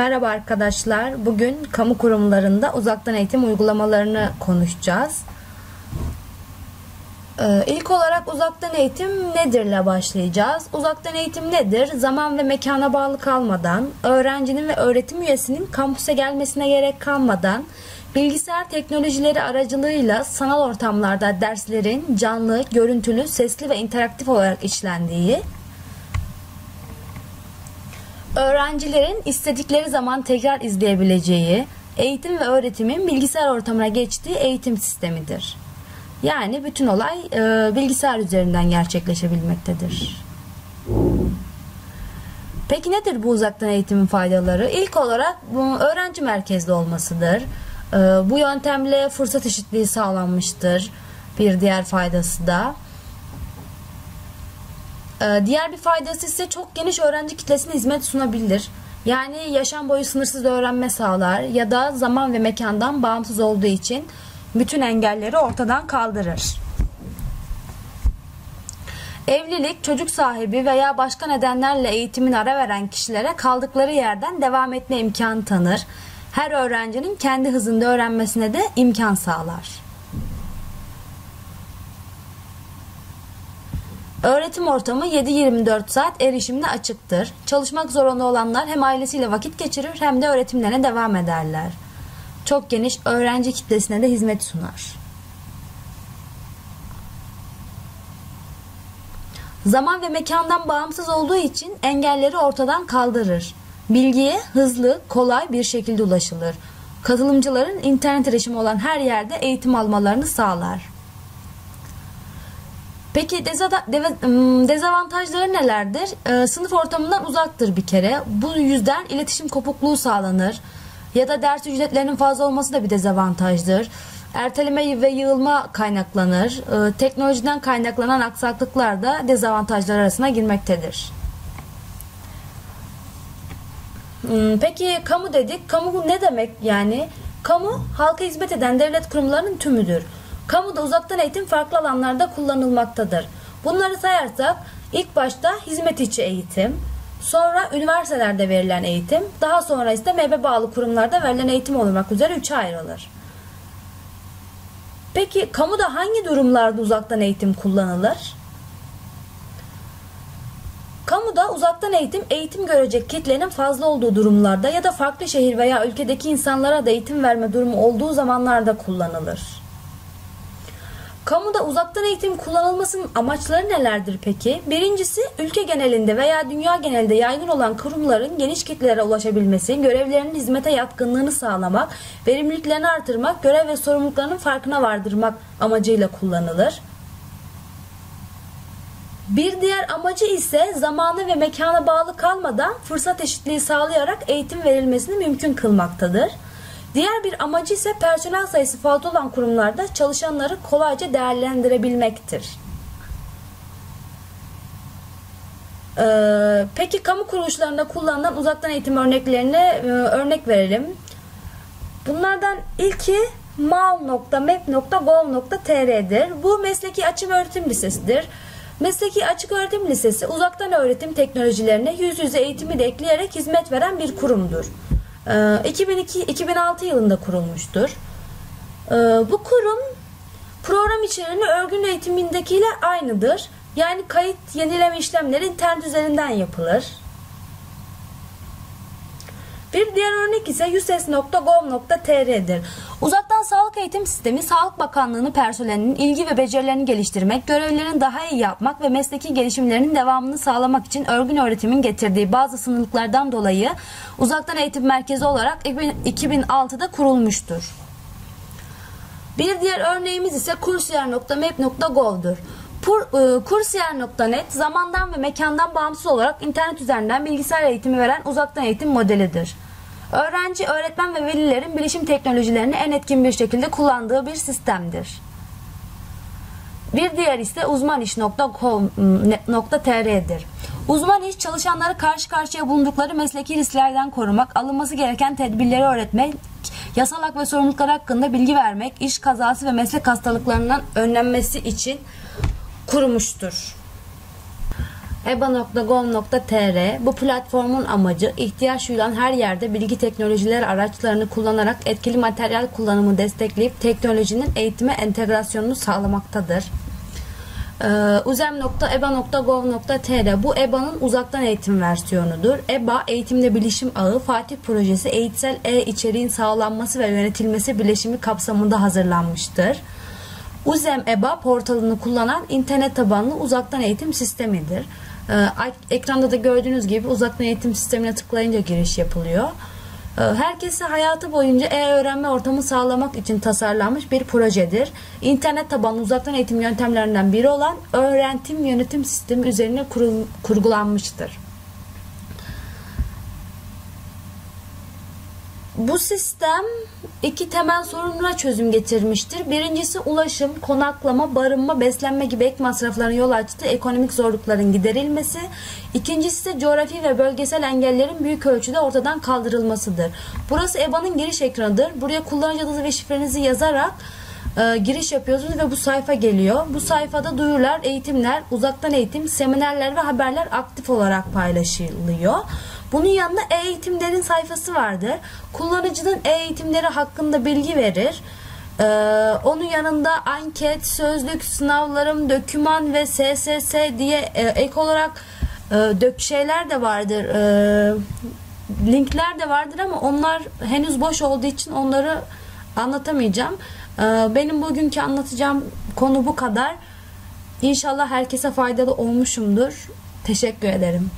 Merhaba arkadaşlar. Bugün kamu kurumlarında uzaktan eğitim uygulamalarını konuşacağız. Ee, ilk olarak uzaktan eğitim nedirle başlayacağız. Uzaktan eğitim nedir? Zaman ve mekana bağlı kalmadan, öğrencinin ve öğretim üyesinin kampüse gelmesine gerek kalmadan, bilgisayar teknolojileri aracılığıyla sanal ortamlarda derslerin canlı, görüntülü, sesli ve interaktif olarak işlendiği, Öğrencilerin istedikleri zaman tekrar izleyebileceği, eğitim ve öğretimin bilgisayar ortamına geçtiği eğitim sistemidir. Yani bütün olay e, bilgisayar üzerinden gerçekleşebilmektedir. Peki nedir bu uzaktan eğitimin faydaları? İlk olarak bu öğrenci merkezli olmasıdır. E, bu yöntemle fırsat eşitliği sağlanmıştır. Bir diğer faydası da ee, diğer bir faydası ise çok geniş öğrenci kitlesine hizmet sunabilir. Yani yaşam boyu sınırsız öğrenme sağlar ya da zaman ve mekandan bağımsız olduğu için bütün engelleri ortadan kaldırır. Evlilik, çocuk sahibi veya başka nedenlerle eğitimin ara veren kişilere kaldıkları yerden devam etme imkanı tanır. Her öğrencinin kendi hızında öğrenmesine de imkan sağlar. Öğretim ortamı 7-24 saat erişimine açıktır. Çalışmak zorunda olanlar hem ailesiyle vakit geçirir hem de öğretimlerine devam ederler. Çok geniş öğrenci kitlesine de hizmet sunar. Zaman ve mekandan bağımsız olduğu için engelleri ortadan kaldırır. Bilgiye hızlı, kolay bir şekilde ulaşılır. Katılımcıların internet erişimi olan her yerde eğitim almalarını sağlar. Peki dezavantajları nelerdir? Ee, sınıf ortamından uzaktır bir kere. Bu yüzden iletişim kopukluğu sağlanır. Ya da ders ücretlerinin fazla olması da bir dezavantajdır. Erteleme ve yığılma kaynaklanır. Ee, teknolojiden kaynaklanan aksaklıklar da dezavantajlar arasına girmektedir. Hmm, peki kamu dedik. Kamu ne demek yani? Kamu halka hizmet eden devlet kurumlarının tümüdür. Kamuda uzaktan eğitim farklı alanlarda kullanılmaktadır. Bunları sayarsak ilk başta hizmet içi eğitim, sonra üniversitelerde verilen eğitim, daha sonra ise MEB'e bağlı kurumlarda verilen eğitim olmak üzere üçe ayrılır. Peki kamuda hangi durumlarda uzaktan eğitim kullanılır? Kamuda uzaktan eğitim, eğitim görecek kitlenin fazla olduğu durumlarda ya da farklı şehir veya ülkedeki insanlara da eğitim verme durumu olduğu zamanlarda kullanılır. Kamuda uzaktan eğitim kullanılmasının amaçları nelerdir peki? Birincisi ülke genelinde veya dünya genelinde yaygın olan kurumların geniş kitlelere ulaşabilmesi, görevlerinin hizmete yatkınlığını sağlamak, verimliliklerini artırmak, görev ve sorumluluklarının farkına vardırmak amacıyla kullanılır. Bir diğer amacı ise zamanı ve mekana bağlı kalmadan fırsat eşitliği sağlayarak eğitim verilmesini mümkün kılmaktadır. Diğer bir amacı ise personel sayısı fazla olan kurumlarda çalışanları kolayca değerlendirebilmektir. Ee, peki kamu kuruluşlarında kullanılan uzaktan eğitim örneklerine e, örnek verelim. Bunlardan ilki mal.map.gov.tr'dir. Bu mesleki açık öğretim lisesidir. Mesleki Açık Öğretim Lisesi uzaktan öğretim teknolojilerine yüz yüze eğitimi de ekleyerek hizmet veren bir kurumdur. 2002-2006 ee, yılında kurulmuştur. Ee, bu kurum program içeriğini örgün eğitimindekiyle aynıdır. Yani kayıt yenileme işlemleri internet üzerinden yapılır. Bir diğer örnek ise yuses.gov.tr'dir. Uzaktan sağlık eğitim sistemi Sağlık Bakanlığı'nın personelinin ilgi ve becerilerini geliştirmek, görevlerini daha iyi yapmak ve mesleki gelişimlerinin devamını sağlamak için örgün öğretimin getirdiği bazı sınırlıklardan dolayı uzaktan eğitim merkezi olarak 2006'da kurulmuştur. Bir diğer örneğimiz ise kursiyer.map.gov'dur. E, kursiyer.net zamandan ve mekandan bağımsız olarak internet üzerinden bilgisayar eğitimi veren uzaktan eğitim modelidir. Öğrenci, öğretmen ve velilerin bilişim teknolojilerini en etkin bir şekilde kullandığı bir sistemdir. Bir diğer ise uzmaniş.com.tr'dir. Uzman iş çalışanları karşı karşıya bulundukları mesleki risklerden korumak, alınması gereken tedbirleri öğretmek, yasal hak ve sorumluluklar hakkında bilgi vermek, iş kazası ve meslek hastalıklarından önlenmesi için kurmuştur. eba.gov.tr Bu platformun amacı ihtiyaç duyulan her yerde bilgi teknolojileri araçlarını kullanarak etkili materyal kullanımı destekleyip teknolojinin eğitime entegrasyonunu sağlamaktadır. Ee, uzem.eba.gov.tr Bu EBA'nın uzaktan eğitim versiyonudur. EBA Eğitimde Bilişim Ağı Fatih Projesi eğitsel e-içeriğin sağlanması ve yönetilmesi bileşimi kapsamında hazırlanmıştır. Uzem EBA portalını kullanan internet tabanlı uzaktan eğitim sistemidir. Ee, ekranda da gördüğünüz gibi uzaktan eğitim sistemine tıklayınca giriş yapılıyor. Ee, Herkese hayatı boyunca e-öğrenme ortamı sağlamak için tasarlanmış bir projedir. İnternet tabanlı uzaktan eğitim yöntemlerinden biri olan öğretim yönetim sistemi üzerine kurul- kurgulanmıştır. Bu sistem iki temel sorunlara çözüm getirmiştir. Birincisi ulaşım, konaklama, barınma, beslenme gibi ek masrafların yol açtığı ekonomik zorlukların giderilmesi. İkincisi ise coğrafi ve bölgesel engellerin büyük ölçüde ortadan kaldırılmasıdır. Burası EBA'nın giriş ekranıdır. Buraya kullanıcı adınızı ve şifrenizi yazarak e, giriş yapıyorsunuz ve bu sayfa geliyor. Bu sayfada duyurular, eğitimler, uzaktan eğitim, seminerler ve haberler aktif olarak paylaşılıyor. Bunun yanında e-eğitimlerin sayfası vardır. Kullanıcının e-eğitimleri hakkında bilgi verir. Ee, onun yanında anket, sözlük, sınavlarım, döküman ve SSS diye e, ek olarak e, dök şeyler de vardır. E, linkler de vardır ama onlar henüz boş olduğu için onları anlatamayacağım. Ee, benim bugünkü anlatacağım konu bu kadar. İnşallah herkese faydalı olmuşumdur. Teşekkür ederim.